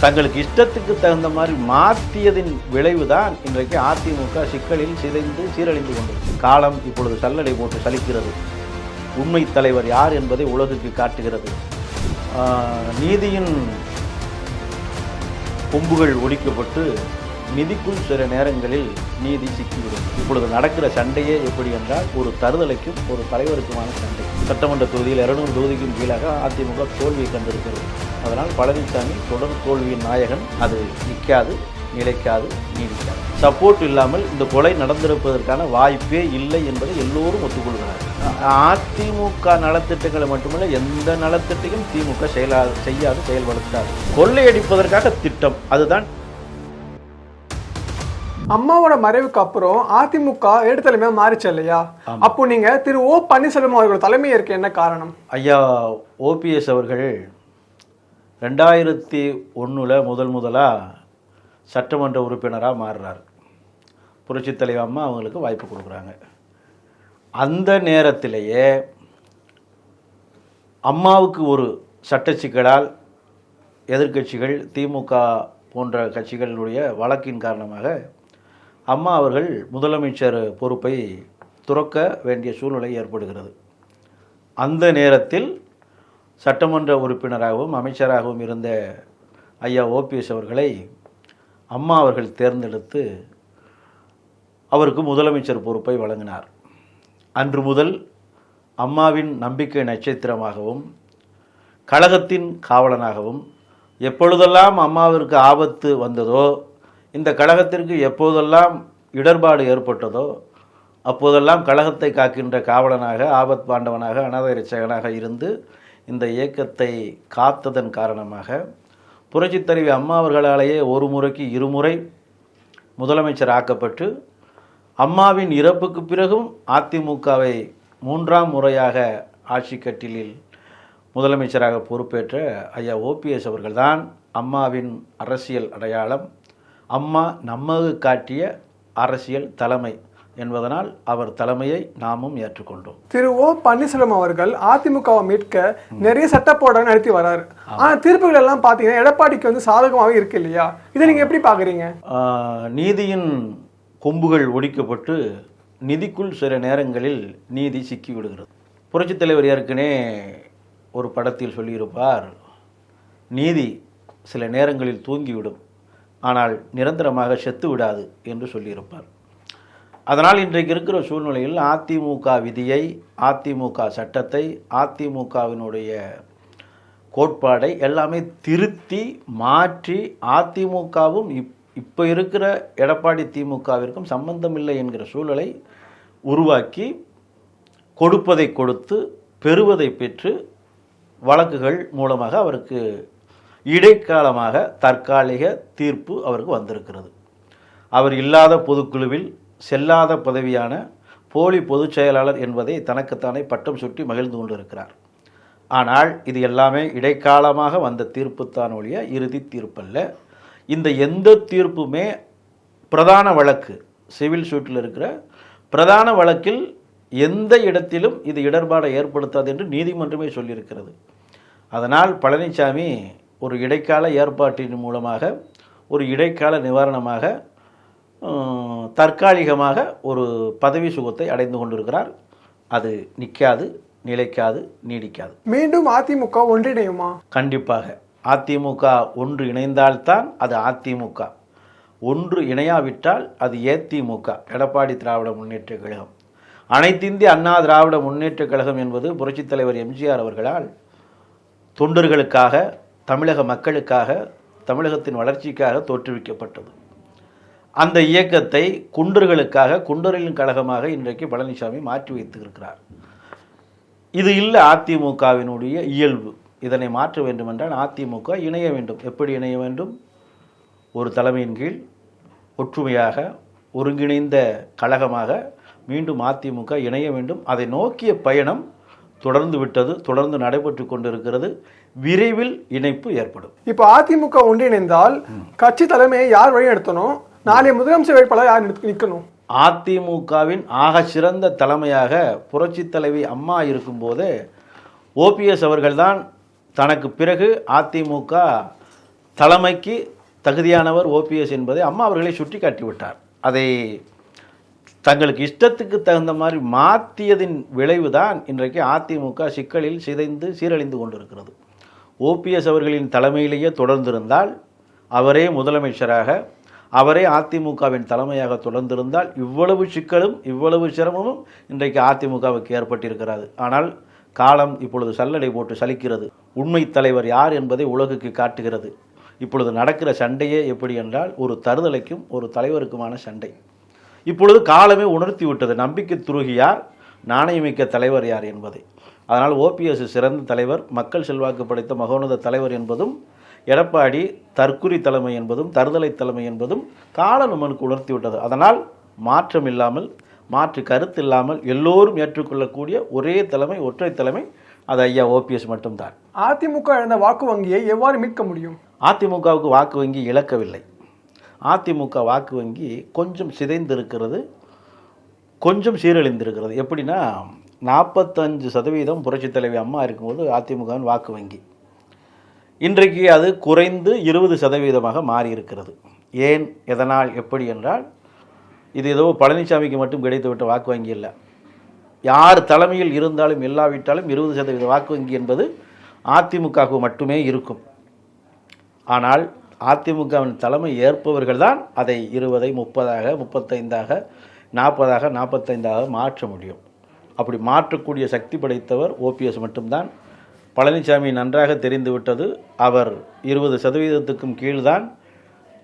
தங்களுக்கு இஷ்டத்துக்கு தகுந்த மாதிரி மாற்றியதின் விளைவுதான் இன்றைக்கு அதிமுக சிக்கலில் சிதைந்து சீரழிந்து கொண்டிருக்கு. காலம் இப்பொழுது சல்லடை போட்டு சலிக்கிறது. உண்மை தலைவர் யார் என்பதை உலகுக்கு காட்டுகிறது. நீதியின் கொம்புகள் ஒடிக்கப்பட்டு நிதிக்குள் சில நேரங்களில் நீதி சிக்கிவிடும். இப்பொழுது நடக்கிற சண்டையே எப்படி என்றால் ஒரு தருதலைக்கும் ஒரு தலைவருக்குமான சண்டை. சட்டமன்ற தொகுதியில் இருநூறு தொகுதிக்கும் கீழாக அதிமுக தோல்வியை கண்டிருக்கிறது. அதனால் பழனிசாமி தொடர் தோல்வியின் நாயகன். அது நிற்காது நிலைக்காது நீடிக்காது. சப்போர்ட் இல்லாமல் இந்த கொலை நடந்திருப்பதற்கான வாய்ப்பே இல்லை என்பதை எல்லோரும் ஒத்துக்கொள்கிறார்கள் அதிமுக நலத்திட்டங்களை மட்டுமல்ல எந்த நலத்திட்டையும் திமுக செயலா செய்யாது செயல்படுத்தாது. கொள்ளையடிப்பதற்காக திட்டம். அதுதான் அம்மாவோட மறைவுக்கு அப்புறம் அதிமுக எடுத்தலைமையா மாறிச்சு இல்லையா? அப்போ நீங்க திரு ஓ பன்னீர்செல்வம் அவர்கள் தலைமை ஏற்க என்ன காரணம்? ஐயா ஓபிஎஸ் அவர்கள் ரெண்டாயிரத்தி ஒன்றில் முதல் முதலாக சட்டமன்ற உறுப்பினராக மாறுறார். புரட்சித் தலைவர் அம்மா அவங்களுக்கு வாய்ப்பு கொடுக்குறாங்க. அந்த நேரத்திலேயே அம்மாவுக்கு ஒரு சட்ட சிக்கலால் எதிர்க்கட்சிகள் திமுக போன்ற கட்சிகளுடைய வழக்கின் காரணமாக அம்மா அவர்கள் முதலமைச்சர் பொறுப்பை துறக்க வேண்டிய சூழ்நிலை ஏற்படுகிறது. அந்த நேரத்தில் சட்டமன்ற உறுப்பினராகவும் அமைச்சராகவும் இருந்த ஐயா ஓபிஎஸ் அவர்களை அம்மா அவர்கள் தேர்ந்தெடுத்து அவருக்கு முதலமைச்சர் பொறுப்பை வழங்கினார். அன்று முதல் அம்மாவின் நம்பிக்கை நட்சத்திரமாகவும் கழகத்தின் காவலனாகவும் எப்பொழுதெல்லாம் அம்மாவிற்கு ஆபத்து வந்ததோ இந்த கழகத்திற்கு எப்போதெல்லாம் இடர்பாடு ஏற்பட்டதோ அப்போதெல்லாம் கழகத்தை காக்கின்ற காவலனாக ஆபத் பாண்டவனாக அனாதை ரட்சகனாக இருந்து இந்த இயக்கத்தை காத்ததன் காரணமாக புரட்சித்தலைவி அம்மா அவர்களாலேயே ஒரு முறைக்கு இருமுறை முதலமைச்சர் ஆக்கப்பட்டு அம்மாவின் இறப்புக்கு பிறகும் அதிமுகவை மூன்றாம் முறையாக ஆட்சி கட்டிலில் முதலமைச்சராக பொறுப்பேற்ற ஐயா ஓபிஎஸ் அவர்கள்தான் அம்மாவின் அரசியல் அடையாளம். அம்மா நமக்கு காட்டிய அரசியல் தலைமை என்பதனால் அவர் தலைமையை நாமும் ஏற்றுக்கொண்டோம். திரு ஓ பன்னீர்செல்வம் அவர்கள் அதிமுகவை மீட்க நிறைய சட்ட போராட்டம் நடத்தி வராரு. ஆனா தீர்ப்புகள் எல்லாம் பாத்தீங்கன்னா எடப்பாடிக்கு வந்து சாதகமாகவே இருக்கு இல்லையா? இதை நீங்க எப்படி பாக்குறீங்க? ஆஹ், நீதியின் கொம்புகள் ஒடிக்கப்பட்டு நிதிக்குள் சில நேரங்களில் நீதி சிக்கி விடுகிறது புரட்சித் தலைவர் ஏற்கனவே ஒரு படத்தில் சொல்லியிருப்பார் நீதி சில நேரங்களில் தூங்கிவிடும். ஆனால் நிரந்தரமாக செத்து விடாது என்று சொல்லியிருப்பார். அதனால் இன்றைக்கு இருக்கிற சூழ்நிலையில் அதிமுக விதியை அதிமுக சட்டத்தை அதிமுகவினுடைய கோட்பாடை எல்லாமே திருத்தி மாற்றி அதிமுகவும் இப் இப்போ இருக்கிற எடப்பாடி திமுகவிற்கும் சம்பந்தமில்லை என்கிற சூழலை உருவாக்கி கொடுப்பதை கொடுத்து பெறுவதை பெற்று வழக்குகள் மூலமாக அவருக்கு இடைக்காலமாக தற்காலிக தீர்ப்பு அவருக்கு வந்திருக்கிறது. அவர் இல்லாத பொதுக்குழுவில் செல்லாத பதவியான போலி பொதுச் செயலாளர் என்பதை தனக்குத்தானே பட்டம் சுட்டி மகிழ்ந்து கொண்டிருக்கிறார். ஆனால் இது எல்லாமே இடைக்காலமாக வந்த தீர்ப்புத்தான் ஒழிய இறுதி தீர்ப்பல்ல. இந்த எந்த தீர்ப்புமே பிரதான வழக்கு சிவில் சூட்டில் இருக்கிற பிரதான வழக்கில் எந்த இடத்திலும் இது இடர்பாடை ஏற்படுத்தாது என்று நீதிமன்றமே சொல்லியிருக்கிறது. அதனால் பழனிசாமி ஒரு இடைக்கால ஏற்பாட்டின் மூலமாக ஒரு இடைக்கால நிவாரணமாக தற்காலிகமாக ஒரு பதவி சுகத்தை அடைந்து கொண்டிருக்கிறார். அது நிற்காது நிலைக்காது நீடிக்காது. மீண்டும் அதிமுக ஒன்றிணையுமா? கண்டிப்பாக. அதிமுக ஒன்று இணைந்தால்தான் அது அதிமுக. ஒன்று இணையாவிட்டால் அது ஏதிமுக எடப்பாடி திராவிட முன்னேற்றக் கழகம். அனைத்திந்திய அண்ணா திராவிட முன்னேற்றக் கழகம் என்பது புரட்சித் தலைவர் எம்ஜிஆர் அவர்களால் தொண்டர்களுக்காக தமிழக மக்களுக்காக தமிழகத்தின் வளர்ச்சிக்காக தோற்றுவிக்கப்பட்டது. அந்த இயக்கத்தை குண்டர்களுக்காக குண்டர்களின் கழகமாக இன்றைக்கு பழனிசாமி மாற்றி வைத்திருக்கிறார். இது இல்லை அதிமுகவினுடைய இயல்பு. இதனை மாற்ற வேண்டுமென்றால் அதிமுக இணைய வேண்டும். எப்படி இணைய வேண்டும்? ஒரு தலைமையின் கீழ் ஒற்றுமையாக ஒருங்கிணைந்த கழகமாக மீண்டும் அதிமுக இணைய வேண்டும். அதை நோக்கிய பயணம் தொடர்ந்து விட்டது தொடர்ந்து நடைபெற்று கொண்டிருக்கிறது. விரைவில் இணைப்பு ஏற்படும். இப்போ அதிமுக ஒன்றிணைந்தால் கட்சி தலைமையை யார் வழி நடத்தணும் நாளைய முதலமைச்சர் வேட்பாளர் யார் நிற்க- நிற்கணும் அதிமுகவின் ஆக சிறந்த தலைமையாக புரட்சித் தலைவி அம்மா இருக்கும்போது ஓபிஎஸ் அவர்கள்தான் தனக்கு பிறகு அதிமுக தலைமைக்கு தகுதியானவர் ஓபிஎஸ் என்பதை அம்மா அவர்களை சுட்டி காட்டிவிட்டார் அதை தங்களுக்கு இஷ்டத்துக்கு தகுந்த மாதிரி மாற்றியதின் விளைவுதான் இன்றைக்கு அதிமுக சிக்கலில் சிதைந்து சீரழிந்து கொண்டிருக்கிறது. ஓபிஎஸ் அவர்களின் தலைமையிலேயே தொடர்ந்திருந்தால் அவரே முதலமைச்சராக அவரே அதிமுகவின் தலைமையாக தொடர்ந்திருந்தால் இவ்வளவு சிக்கலும் இவ்வளவு சிரமமும் இன்றைக்கு அதிமுகவுக்கு ஏற்பட்டிருக்கிறது. ஆனால் காலம் இப்பொழுது சல்லடை போட்டு சலிக்கிறது. உண்மை தலைவர் யார் என்பதை உலகுக்கு காட்டுகிறது. இப்பொழுது நடக்கிற சண்டையே எப்படி என்றால் ஒரு தருதலைக்கும் ஒரு தலைவருக்குமான சண்டை. இப்பொழுது காலமே உணர்த்தி விட்டது. நம்பிக்கை துரோகி யார்? நாணயமிக்க தலைவர் யார் என்பதை. அதனால் ஓபிஎஸ் சிறந்த தலைவர் மக்கள் செல்வாக்கு படைத்த மகோன்னத தலைவர் என்பதும் எடப்பாடி தற்குறி தலைமை என்பதும் தருதலை தலைமை என்பதும் காலம் நம்மளுக்கு உணர்த்தி விட்டது. அதனால் மாற்றம் இல்லாமல் மாற்று கருத்து இல்லாமல் எல்லோரும் ஏற்றுக்கொள்ளக்கூடிய ஒரே தலைமை ஒற்றை தலைமை அது ஐயா ஓபிஎஸ் மட்டும்தான். அதிமுக இழந்த வாக்கு வங்கியை எவ்வாறு மீட்க முடியும்? அதிமுகவுக்கு வாக்கு வங்கி இழக்கவில்லை. அதிமுக வாக்கு வங்கி கொஞ்சம் சிதைந்திருக்கிறது கொஞ்சம் சீரழிந்திருக்கிறது. எப்படின்னா நாற்பத்தஞ்சு சதவீதம் புரட்சித் தலைவி அம்மா இருக்கும்போது அதிமுகவின் வாக்கு வங்கி. இன்றைக்கு அது குறைந்து இருபது சதவீதமாக மாறியிருக்கிறது. ஏன் எதனால் எப்படி என்றால் இது ஏதோ பழனிசாமிக்கு மட்டும் கிடைத்துவிட்ட வாக்கு வங்கி இல்லை யார் தலைமையில் இருந்தாலும் இல்லாவிட்டாலும் இருபது சதவீத வாக்கு வங்கி என்பது அதிமுகவுக்கு மட்டுமே இருக்கும். ஆனால் அதிமுகவின் தலைமை ஏற்பவர்கள் தான் அதை இருபதை முப்பதாக முப்பத்தைந்தாக நாற்பதாக நாற்பத்தைந்தாக மாற்ற முடியும். அப்படி மாற்றக்கூடிய சக்தி படைத்தவர் ஓபிஎஸ் மட்டும்தான். பழனிசாமி நன்றாக தெரிந்துவிட்டது. அவர் இருபது சதவீதத்துக்கும் கீழ்தான்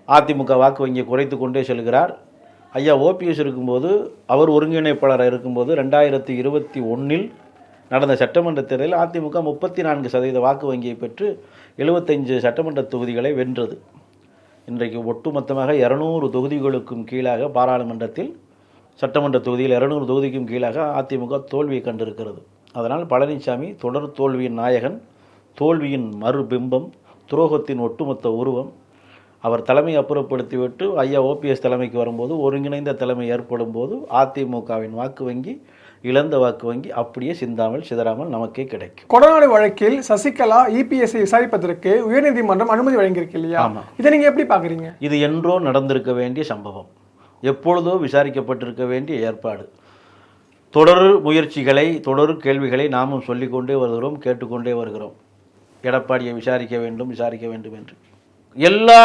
அதிமுக வாக்கு வங்கியை குறைத்து கொண்டே செல்கிறார். ஐயா ஓபிஎஸ் இருக்கும்போது அவர் ஒருங்கிணைப்பாளராக இருக்கும்போது ரெண்டாயிரத்தி இருபத்தி ஒன்றில் நடந்த சட்டமன்ற தேர்தலில் அதிமுக முப்பத்தி நான்கு சதவீத வாக்கு வங்கியை பெற்று எழுபத்தஞ்சு சட்டமன்ற தொகுதிகளை வென்றது. இன்றைக்கு ஒட்டுமொத்தமாக இரநூறு தொகுதிகளுக்கும் கீழாக பாராளுமன்றத்தில் சட்டமன்ற தொகுதியில் இரநூறு தொகுதிக்கும் கீழாக அதிமுக தோல்வியை கண்டிருக்கிறது. அதனால் பழனிசாமி தொடர் தோல்வியின் நாயகன் தோல்வியின் மறுபிம்பம் துரோகத்தின் ஒட்டுமொத்த உருவம் அவர் தலைமை அப்புறப்படுத்திவிட்டு ஐயா ஓபிஎஸ் தலைமைக்கு வரும்போது ஒருங்கிணைந்த தலைமை ஏற்படும் போது அதிமுகவின் வாக்கு வங்கி இழந்த வாக்கு வங்கி அப்படியே சிந்தாமல் சிதறாமல் நமக்கே கிடைக்கும். கொடநாடு வழக்கில் சசிகலா இபிஎஸ்ஐ விசாரிப்பதற்கு உயர்நீதிமன்றம் அனுமதி வழங்கியிருக்கு இல்லையா. இதை நீங்க எப்படி பாக்குறீங்க இது என்றோ நடந்திருக்க வேண்டிய சம்பவம். எப்பொழுதோ விசாரிக்கப்பட்டிருக்க வேண்டிய ஏற்பாடு. தொடர் முயற்சிகளை தொடர் கேள்விகளை நாமும் சொல்லிக்கொண்டே வருகிறோம் கேட்டுக்கொண்டே வருகிறோம். எடப்பாடியை விசாரிக்க வேண்டும் விசாரிக்க வேண்டும் என்று. எல்லா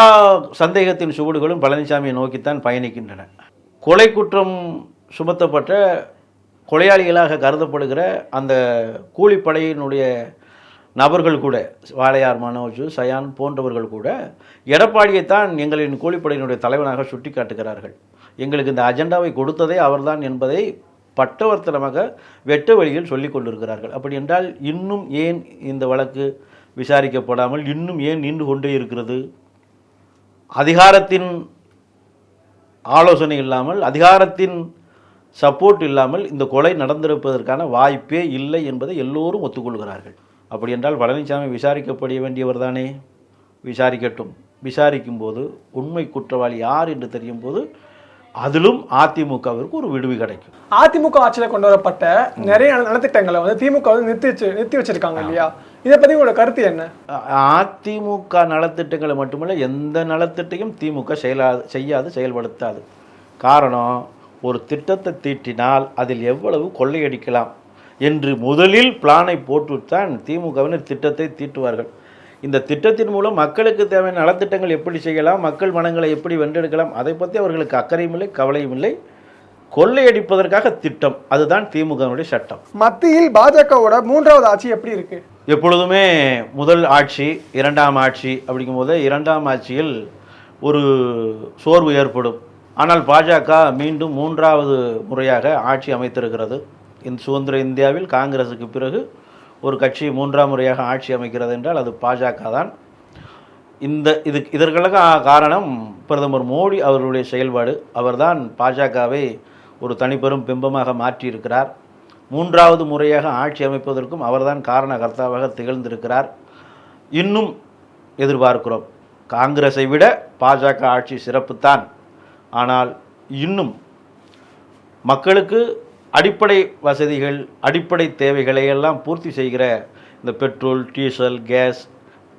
சந்தேகத்தின் சுவடுகளும் பழனிசாமியை நோக்கித்தான் பயணிக்கின்றன. கொலை குற்றம் சுமத்தப்பட்ட கொலையாளிகளாக கருதப்படுகிற அந்த கூலிப்படையினுடைய நபர்கள் கூட வாளையார் மனோஜ் சயான் போன்றவர்கள் கூட எடப்பாடியைத்தான் எங்களின் கூலிப்படையினுடைய தலைவனாக சுட்டி காட்டுகிறார்கள் எங்களுக்கு இந்த அஜெண்டாவை கொடுத்ததே அவர்தான் என்பதை பட்டவர்த்தனமாக வெட்ட வழியில் சொல்லிக் கொண்டிருக்கிறார்கள். அப்படி என்றால் இன்னும் ஏன் இந்த வழக்கு விசாரிக்கப்படாமல் இன்னும் ஏன் நின்று கொண்டே இருக்கிறது? அதிகாரத்தின் ஆலோசனை இல்லாமல் அதிகாரத்தின் சப்போர்ட் இல்லாமல் இந்த கொலை நடந்திருப்பதற்கான வாய்ப்பே இல்லை என்பதை எல்லோரும் ஒத்துக்கொள்கிறார்கள். அப்படி என்றால் பழனிசாமி விசாரிக்கப்பட வேண்டியவர் தானே? விசாரிக்கட்டும். விசாரிக்கும் போது உண்மை குற்றவாளி யார் என்று தெரியும் போது அதிலும் அதிமுகவிற்கு ஒரு விடுவி கிடைக்கும். அதிமுக ஆட்சியில கொண்டு வரப்பட்ட நிறைய நல- நலத்திட்டங்களை வந்து திமுக வந்து நிறுத்தி வச்சு நிறுத்தி வச்சிருக்காங்க இல்லையா? இதை பத்தி உங்களோட கருத்து என்ன? அதிமுக நலத்திட்டங்களை மட்டுமல்ல எந்த நலத்திட்டையும் திமுக செயலா செய்யாது செயல்படுத்தாது. காரணம் ஒரு திட்டத்தை தீட்டினால் அதில் எவ்வளவு கொள்ளையடிக்கலாம் என்று முதலில் பிளானை போட்டுத்தான் திமுகவினர் திட்டத்தை தீட்டுவார்கள். இந்த திட்டத்தின் மூலம் மக்களுக்கு தேவையான நலத்திட்டங்கள் எப்படி செய்யலாம் மக்கள் மனங்களை எப்படி வென்றெடுக்கலாம் அதை பற்றி அவர்களுக்கு அக்கறையும் இல்லை கவலையும் இல்லை. கொள்ளையடிப்பதற்காக திட்டம் அதுதான் திமுகவினுடைய சட்டம். மத்தியில் பாஜகவோட மூன்றாவது ஆட்சி எப்படி இருக்கு? எப்பொழுதுமே முதல் ஆட்சி இரண்டாம் ஆட்சி அப்படிங்கும்போது இரண்டாம் ஆட்சியில் ஒரு சோர்வு ஏற்படும். ஆனால் பாஜக மீண்டும் மூன்றாவது முறையாக ஆட்சி அமைத்திருக்கிறது. இந்த சுதந்திர இந்தியாவில் காங்கிரஸுக்கு பிறகு ஒரு கட்சி மூன்றாம் முறையாக ஆட்சி அமைக்கிறது என்றால் அது பாஜக தான். இந்த இது இதற்கெல்லாம் காரணம் பிரதமர் மோடி அவர்களுடைய செயல்பாடு. அவர்தான் பாஜகவை ஒரு தனிப்பெரும் பிம்பமாக மாற்றியிருக்கிறார். மூன்றாவது முறையாக ஆட்சி அமைப்பதற்கும் அவர்தான் காரணகர்த்தாவாக திகழ்ந்திருக்கிறார். இன்னும் எதிர்பார்க்கிறோம். காங்கிரஸை விட பாஜக ஆட்சி சிறப்புத்தான். ஆனால் இன்னும் மக்களுக்கு அடிப்படை வசதிகள் அடிப்படை தேவைகளை எல்லாம் பூர்த்தி செய்கிற இந்த பெட்ரோல் டீசல் கேஸ்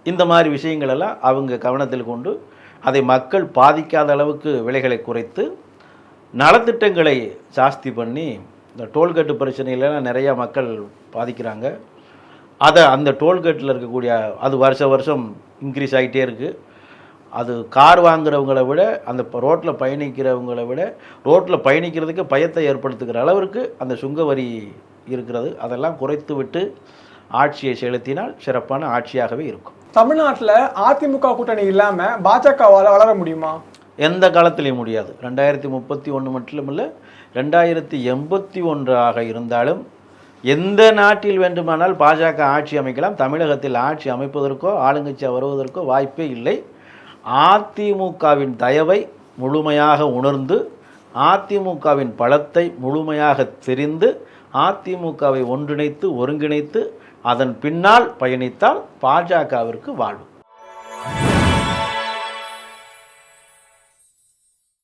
இந்த மாதிரி விஷயங்களெல்லாம் அவங்க கவனத்தில் கொண்டு அதை மக்கள் பாதிக்காத அளவுக்கு விலைகளை குறைத்து நலத்திட்டங்களை ஜாஸ்தி பண்ணி இந்த டோல்கேட்டு பிரச்சனையிலலாம் நிறையா மக்கள் பாதிக்கிறாங்க. அதை அந்த டோல்கேட்டில் இருக்கக்கூடிய அது வருஷ வருஷம் இன்க்ரீஸ் ஆகிட்டே இருக்குது அது கார் வாங்குறவங்கள விட அந்த ரோட்டில் பயணிக்கிறவங்கள விட ரோட்டில் பயணிக்கிறதுக்கு பயத்தை ஏற்படுத்துகிற அளவிற்கு அந்த சுங்க வரி இருக்கிறது. அதெல்லாம் குறைத்து விட்டு ஆட்சியை செலுத்தினால் சிறப்பான ஆட்சியாகவே இருக்கும். தமிழ்நாட்டுல அதிமுக கூட்டணி இல்லாம பாஜகவால வளர முடியுமா? எந்த காலத்திலையும் முடியாது. ரெண்டாயிரத்தி முப்பத்தி ஒன்று மட்டுமில்லை ரெண்டாயிரத்தி எண்பத்தி ஒன்றாக இருந்தாலும் எந்த நாட்டில் வேண்டுமானால் பாஜக ஆட்சி அமைக்கலாம். தமிழகத்தில் ஆட்சி அமைப்பதற்கோ ஆளுங்கட்சியாக வருவதற்கோ வாய்ப்பே இல்லை. அதிமுகவின் தயவை முழுமையாக உணர்ந்து அதிமுகவின் பலத்தை முழுமையாக தெரிந்து அதிமுகவை ஒன்றிணைத்து ஒருங்கிணைத்து அதன் பின்னால் பயணித்தால் பாஜகவிற்கு வாழ்வு.